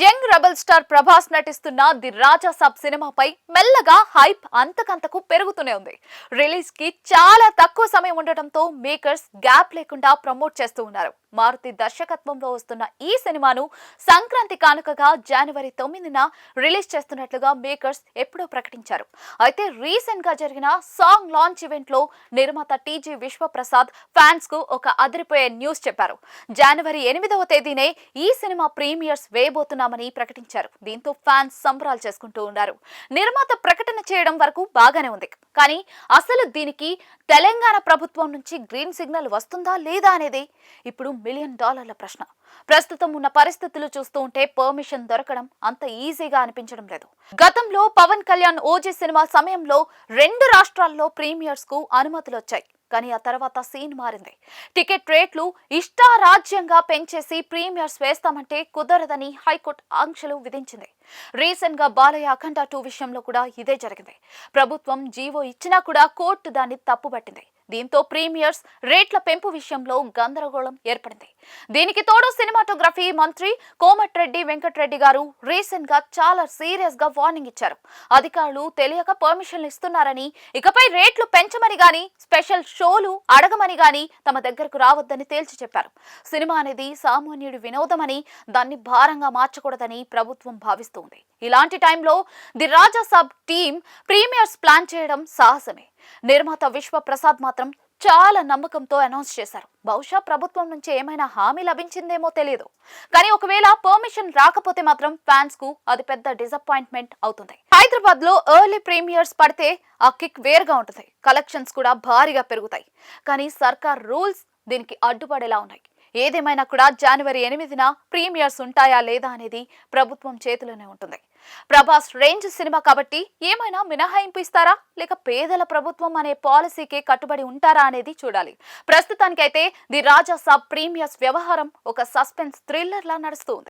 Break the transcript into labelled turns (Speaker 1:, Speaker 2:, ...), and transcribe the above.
Speaker 1: Young rebel star Prabhas నటిస్తున్న the Raja sub సినిమాపై మెల్లగా హైప్ అంతకంతకు పెరుగుతూనే ఉంది. రిలీజ్కి చాలా తక్కువ సమయం ఉండటంతో మేకర్స్ గ్యాప్ లేకుండా ప్రమోట్ చేస్తూ ఉన్నారు. మారుతి దర్శకత్వంలో వస్తున్న ఈ సినిమాను సంక్రాంతి కానుకగా జనవరి తొమ్మిదిన రిలీజ్ చేస్తున్నట్లుగా మేకర్స్ ఎప్పుడో ప్రకటించారు. అయితే రీసెంట్గా జరిగిన సాంగ్ లాంచ్ ఈవెంట్లో నిర్మాత టీజీ విశ్వప్రసాద్ ఫ్యాన్స్కు ఒక అదిరిపోయే న్యూస్ చెప్పారు. జనవరి ఎనిమిదవ తేదీనే ఈ సినిమా ప్రీమియర్స్ చేస్తున్నామని ప్రకటించారు. దీంతో ఫ్యాన్స్ సంబరాలు చేసుకుంటూ ఉన్నారు. నిర్మాత ప్రకటన చేయడం వరకు బాగానే ఉంది. కానీ అసలు దీనికి తెలంగాణ ప్రభుత్వం నుంచి గ్రీన్ సిగ్నల్ వస్తుందా లేదా అనేది ఇప్పుడు మిలియన్ డాలర్ల ప్రశ్న. ప్రస్తుతం ఉన్న పరిస్థితులు చూస్తూ ఉంటే పర్మిషన్ దొరకడం అంత ఈజీగా అనిపించడం లేదు. గతంలో పవన్ కళ్యాణ్ ఓజీ సినిమా సమయంలో రెండు రాష్ట్రాల్లో ప్రీమియర్స్కు అనుమతులు వచ్చాయి కానీ ఆ తర్వాత సీన్ మారింది. టికెట్ రేట్లు ఇష్టారాజ్యంగా పెంచేసి ప్రీమియర్స్ వేస్తామంటే కుదరదని హైకోర్టు ఆంక్షలు విధించింది. రీసెంట్గా బాలయ్య అఖండ టూ విషయంలో కూడా ఇదే జరిగింది. ప్రభుత్వం జీవో ఇచ్చినా కూడా కోర్టు దాన్ని తప్పుపట్టింది. దీంతో ప్రీమియర్స్ రేట్ల పెంపు విషయంలో గందరగోళం ఏర్పడింది. దీనికి తోడు సినిమాటోగ్రఫీ మంత్రి కోమటిరెడ్డి వెంకటరెడ్డి గారు రీసెంట్గా చాలా సీరియస్గా వార్నింగ్ ఇచ్చారు. అధికారులు తెలియక పర్మిషన్లు ఇస్తున్నారని ఇకపై రేట్లు పెంచమని గాని స్పెషల్ షోలు అడగమని గాని తమ దగ్గరకు రావద్దని తేల్చి చెప్పారు. సినిమా అనేది సామాన్యుడి వినోదమని దాన్ని భారంగా మార్చకూడదని ప్రభుత్వం భావిస్తోంది. ఇలాంటి టైంలో the Raja Saab team premiers plan చేయడం సాహసమే. నిర్మాత విశ్వ ప్రసాద్ మాత్రం చాలా నమ్మకంతో అనౌన్స్ చేశారు. బహుశా ప్రభుత్వం నుంచి ఏమైనా హామీ లభించిందేమో తెలియదు కానీ ఒకవేళ పర్మిషన్ రాకపోతే మాత్రం ఫ్యాన్స్కు అది పెద్ద డిసప్పాయింట్మెంట్ అవుతుంది. హైదరాబాద్లో ఎర్లీ ప్రీమియర్స్ పడితే ఆ కిక్ వేరుగా ఉంటుంది. కలెక్షన్స్ కూడా భారీగా పెరుగుతాయి. కానీ సర్కార్ రూల్స్ దీనికి అడ్డుపడేలా ఉన్నాయి. ఏదేమైనా కూడా జనవరి ఎనిమిదిన ప్రీమియర్స్ ఉంటాయా లేదా అనేది ప్రభుత్వం చేతిలోనే ఉంటుంది. ప్రభాస్ రేంజ్ సినిమా కాబట్టి ఏమైనా మినహాయింపు ఇస్తారా? లేక పేదల ప్రభుత్వం అనే పాలసీకే కట్టుబడి ఉంటారా అనేది చూడాలి. ప్రస్తుతానికైతే ది రాజా సాబ్ ప్రీమియర్స్ వ్యవహారం ఒక సస్పెన్స్ థ్రిల్లర్ లా నడుస్తూ ఉంది